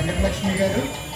వెంకటలక్ష్మి గారు.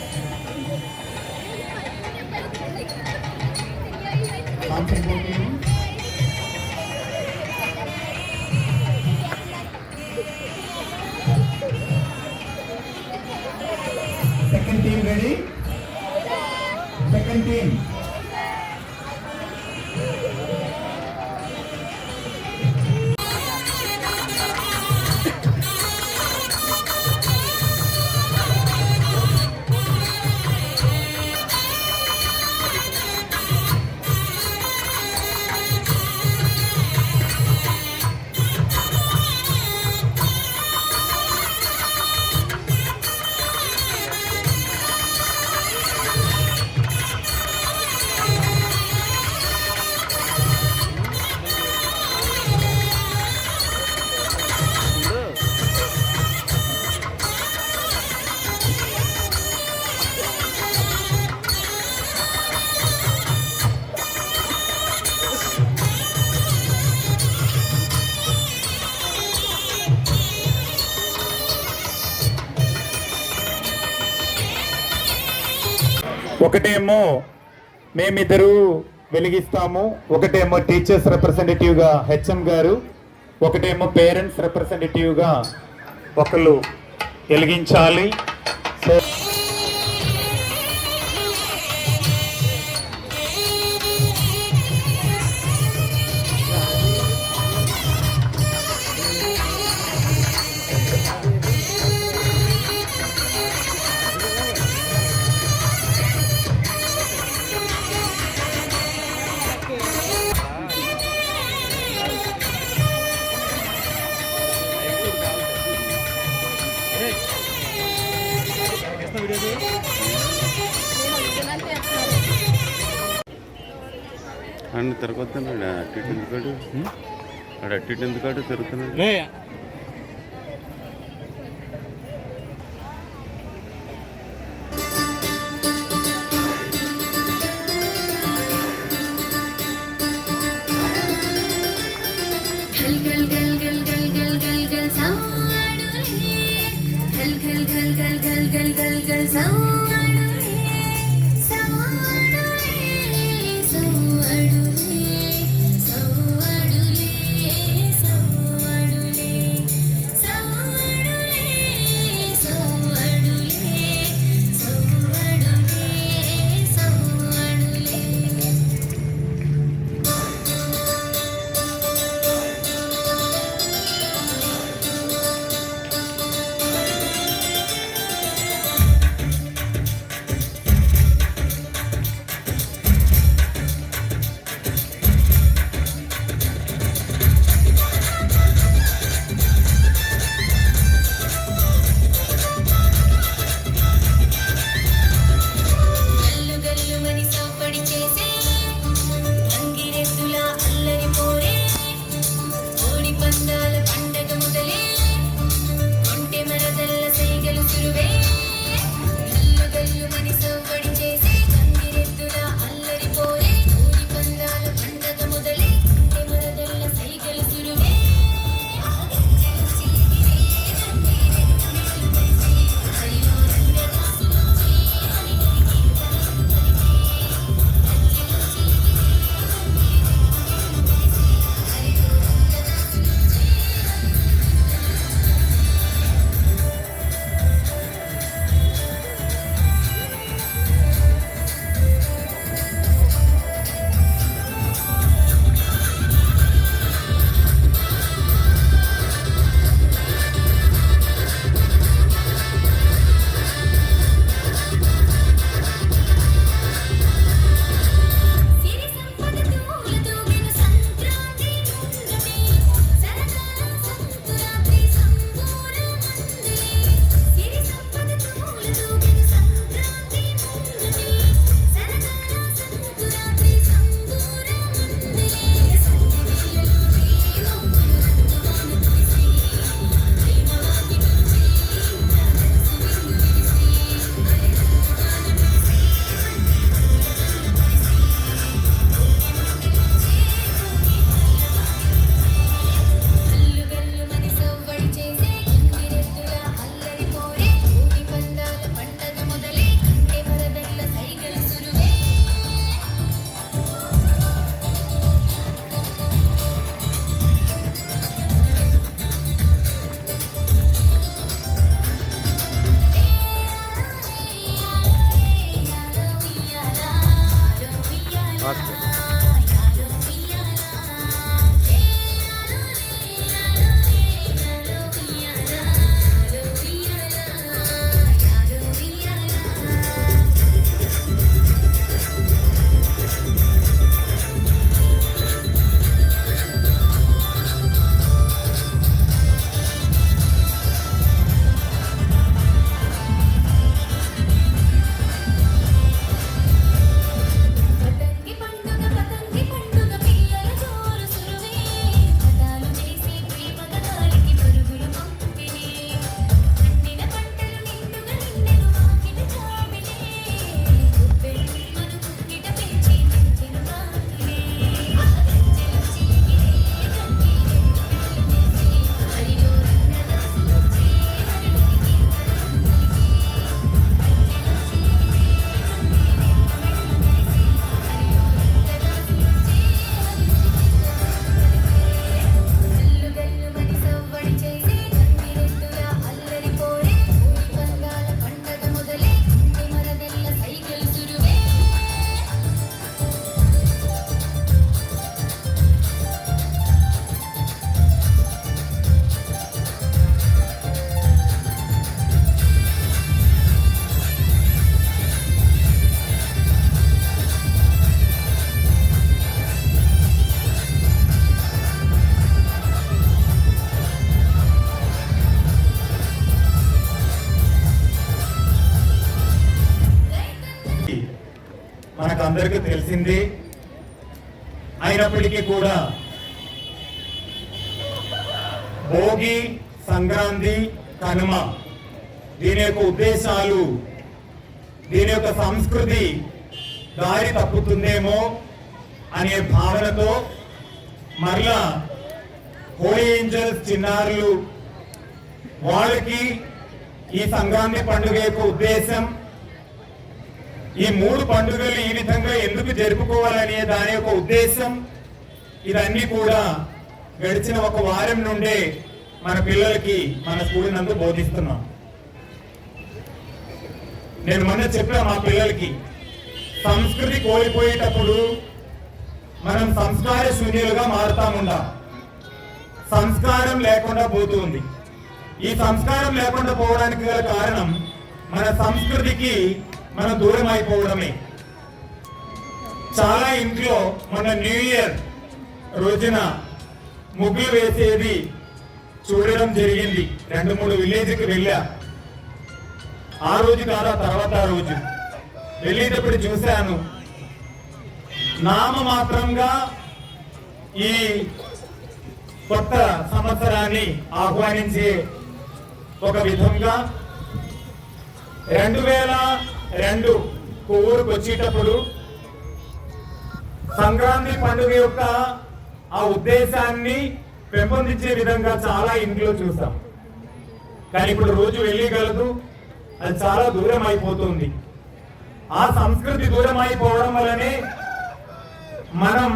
ఒకటేమో మేమిద్దరు వెలిగిస్తాము. ఒకటేమో టీచర్స్ రిప్రజెంటేటివ్గా హెచ్ఎం గారు. ఒకటేమో పేరెంట్స్ రిప్రజెంటేటివ్గా ఒకళ్ళు వెలిగించాలి. అన్న తిరగొద్దాడు అటు ఇటు ఎందుకాడు అటు? ఇటు ఎందుకాడు తిరుగుతున్నాడు మనకందరికీ తెలిసింది. అయినప్పటికీ కూడా భోగి సంక్రాంతి కనుమ దీని యొక్క ఉద్దేశాలు దీని యొక్క సంస్కృతి దారి తప్పుతుందేమో అనే భావనతో మరలా హోలీ ఏంజల్స్ చిన్నారులు వాళ్ళకి ఈ సంక్రాంతి పండుగ యొక్క ఉద్దేశం ఈ మూడు పండుగలు ఈ విధంగా ఎందుకు జరుపుకోవాలనే దాని యొక్క ఉద్దేశం ఇదన్నీ కూడా గడిచిన ఒక వారం నుండే మన పిల్లలకి మన స్కూల్ నందు బోధిస్తున్నాం. నేను మొన్న చెప్పిన మా పిల్లలకి సంస్కృతి కోల్పోయేటప్పుడు మనం సంస్కార శూన్యులుగా మారుతాముండా. సంస్కారం లేకుండా పోతుంది. ఈ సంస్కారం లేకుండా పోవడానికి గల కారణం మన సంస్కృతికి మనం దూరం అయిపోవడమే చాలా ఇంట్లో మన న్యూ ఇయర్ రోజున ముగ్గులు వేసేది చూడడం జరిగింది. రెండు మూడు విలేజ్కి వెళ్ళా. ఆ రోజు కాదు ఆ తర్వాత ఆ రోజు? వెళ్ళేటప్పుడు చూశాను. నామ మాత్రంగా ఈ కొత్త సంవత్సరాన్ని ఆహ్వానించే ఒక విధంగా రెండు వేల రెండు కొవ్వూరుకు వచ్చేటప్పుడు సంక్రాంతి పండుగ యొక్క ఆ ఉద్దేశాన్ని పెంపొందించే విధంగా చాలా ఇంట్లో చూసాం. కానీ ఇప్పుడు రోజు వెళ్ళగలదు అది చాలా దూరం అయిపోతుంది. ఆ సంస్కృతి దూరం అయిపోవడం వల్లనే మనం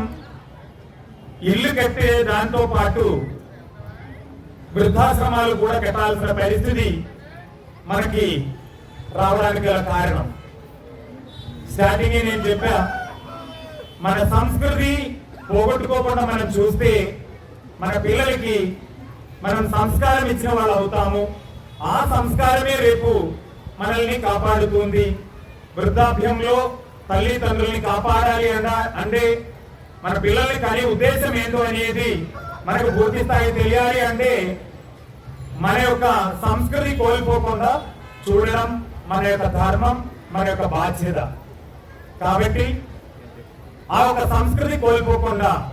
ఇల్లు కట్టే దాంతో పాటు వృద్ధాశ్రమాలు కూడా కట్టాల్సిన పరిస్థితి మనకి రావడానికి గల కారణం. స్టార్టింగ్ నేను చెప్పా మన సంస్కృతి పోగొట్టుకోకుండా మనం చూస్తే మన పిల్లలకి మనం సంస్కారం ఇచ్చిన వాళ్ళు అవుతాము. ఆ సంస్కారమే రేపు మనల్ని కాపాడుతుంది. వృద్ధాప్యంలో తల్లిదండ్రుల్ని కాపాడాలి అన్న అంటే మన పిల్లల్ని కానీ ఉద్దేశం ఏంటో అనేది మనకు పూర్తి స్థాయి తెలియాలి అంటే మన యొక్క సంస్కృతి కోల్పోకుండా చూడడం మన యొక్క ధర్మం మన యొక్క బాధ్యత. కాబట్టి ఆ ఒక సంస్కృతి కోల్పోకుండా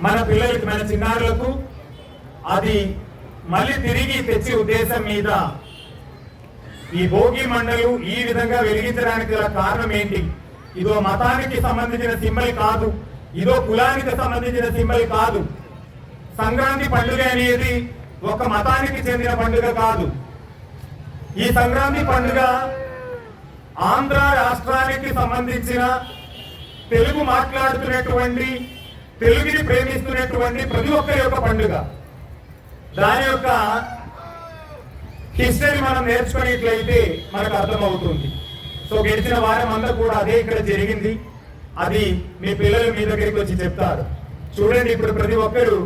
మన పిల్లలకి మన చిన్నారులకు అది మళ్ళీ తిరిగి తెచ్చే ఉద్దేశం మీద ఈ భోగి మండలు ఈ విధంగా వెలిగించడానికి గల కారణం ఏంటి? ఇదో మతానికి సంబంధించిన సింబల్ కాదు. ఇదో కులానికి సంబంధించిన సింబల్ కాదు. సంక్రాంతి పండుగ అనేది ఒక మతానికి చెందిన పండుగ కాదు. ఈ సంక్రాంతి పండుగ ఆంధ్ర రాష్ట్రానికి సంబంధించిన తెలుగు మాట్లాడుతున్నటువంటి తెలుగుని ప్రేమిస్తున్నటువంటి ప్రతి ఒక్కరి యొక్క పండుగ. దాని యొక్క హిస్టరీ మనం నేర్చుకునేట్లయితే మనకు అర్థమవుతుంది. సో గడిచిన వారం అంతా కూడా అదే ఇక్కడ జరిగింది. అది మీ పిల్లలు మీ దగ్గరికి వచ్చి చెప్తారు. చూడండి ఇప్పుడు ప్రతి ఒక్కరు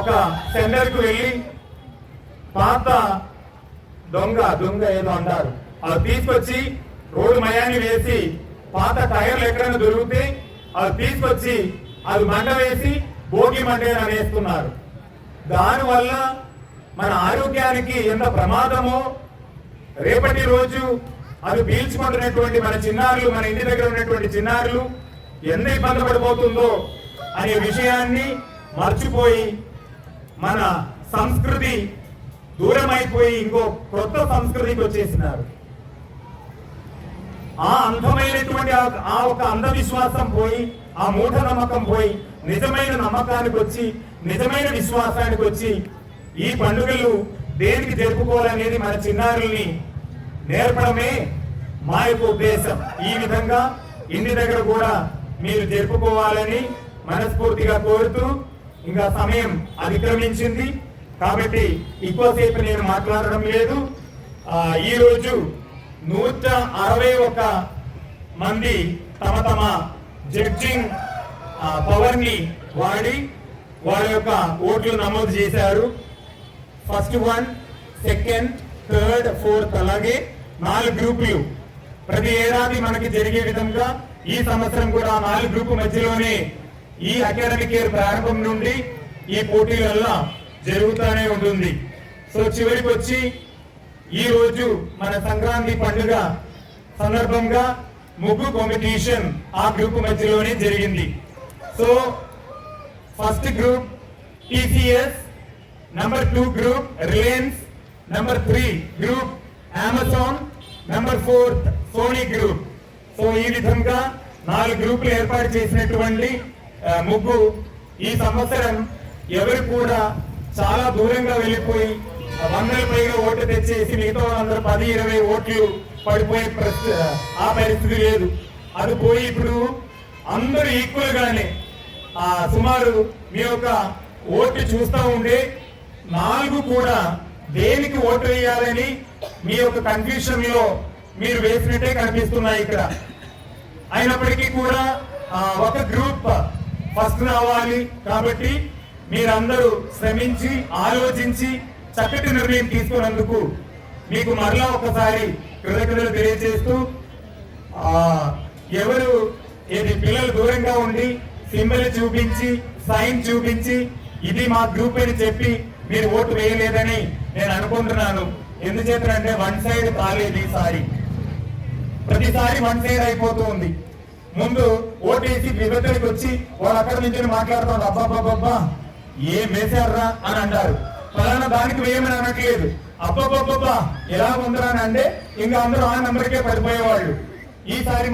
ఒక సెంటర్కు వెళ్ళి పాత దొంగ దొంగ ఏదో అంటారు. అది తీసుకొచ్చి రోడ్డు మయాన్ని వేసి పాత టైర్లు ఎక్కడైనా దొరికితే అది తీసుకొచ్చి అది మంట వేసి భోగి మంట వేస్తున్నారు దానివల్ల మన ఆరోగ్యానికి ఎంత ప్రమాదమో రేపటి రోజు అది పీల్చుకుంటున్నటువంటి మన చిన్నారులు మన ఇంటి దగ్గర ఉన్నటువంటి చిన్నారులు ఎంత ఇబ్బంది పడిపోతుందో అనే విషయాన్ని మర్చిపోయి మన సంస్కృతి దూరం అయిపోయి ఇంకో కొత్త సంస్కృతికి వచ్చేసినారు. ఆ అంధమైనటువంటి ఆ- ఆ ఒక అంధవిశ్వాసం పోయి ఆ మూఢ నమ్మకం పోయి నిజమైన నమ్మకానికి వచ్చి నిజమైన విశ్వాసానికి వచ్చి ఈ పండుగలు దేనికి జరుపుకోవాలనేది మన చిన్నారుల్ని నేర్పడమే మా యొక్క ఉద్దేశం. ఈ విధంగా ఇంటి దగ్గర కూడా మీరు జరుపుకోవాలని మనస్ఫూర్తిగా కోరుతూ ఇంకా సమయం అతిక్రమించింది. కాబట్టి ఎక్కువసేపు నేను మాట్లాడడం లేదు. ఈరోజు నూట అరవై ఒక మంది తమ తమ జడ్జింగ్ పవర్ని వాడి వాళ్ళ యొక్క ఓట్లు నమోదు చేశారు. First one second third fourth అలాగే నాలుగు గ్రూపులు. ప్రతి ఏడాది మనకి జరిగే విధంగా ఈ సంవత్సరం కూడా నాలుగు గ్రూపు మధ్యలోనే ఈ అకాడమిక్ ఇయర్ ప్రారంభం నుండి ఈ పోటీలల్లో జరుగుతూనే ఉంటుంది. సో చివరికి వచ్చి ఈ రోజు మన సంక్రాంతి పండుగ సందర్భంగా ముగ్గు కాంపిటీషన్ ఆ గ్రూప్ మధ్యలోనే జరిగింది. So first group TCS number two group Reliance number three group Amazon number fourth Sony group so ఈ విధంగా నాలుగు గ్రూపులు ఏర్పాటు చేసినటువంటి ముగ్గు ఈ సంవత్సరం ఎవరు కూడా చాలా దూరంగా వెళ్ళిపోయి వందల పైగా ఓట్లు తెచ్చేసి మిగతా వాళ్ళందరూ పది ఇరవై ఓట్లు పడిపోయే పరిస్థితి ఆ పరిస్థితి లేదు. అది పోయి ఇప్పుడు అందరూ ఈక్వల్ గానే ఆ సుమారు మీ యొక్క ఓట్లు చూస్తా ఉండే నాలుగు కూడా దేనికి ఓటు వేయాలని మీ యొక్క కన్ఫ్యూషన్లో మీరు వేసినట్టే కనిపిస్తున్నాయి ఇక్కడ. అయినప్పటికీ కూడా ఒక గ్రూప్ ఫస్ట్ రావాలి కాబట్టి మీరందరూ శ్రమించి ఆలోచించి చక్కటి నిర్ణయం తీసుకున్నందుకు మీకు మరలా ఒకసారి కృతజ్ఞతలు తెలియజేస్తూ ఎవరు ఏది పిల్లలు దూరంగా ఉండి సింబల్ చూపించి సైన్ చూపించి ఇది మా గ్రూప్ అని చెప్పి మీరు ఓటు వేయలేదని నేను అనుకుంటున్నాను. ఎందుచేతనంటే వన్ సైడ్ కాలేదు ఈసారి. ప్రతిసారి వన్ సైడ్ అయిపోతూ ఉంది. ముందు ఓటేసి విభజనకి వచ్చి వాళ్ళు అక్కడ నుంచి మాట్లాడుతున్నారు అబ్బాబ్బాబ్బా ఏం వేశారా అని అంటారు. ఫలానా దానికి వేయమని అనట్లేదు. అబ్బబ్బబ్బా ఎలా ఉందరా అని అంటే ఇంకా అందరూ ఆ నెంబర్కే పడిపోయేవాళ్ళు. ఈసారి మా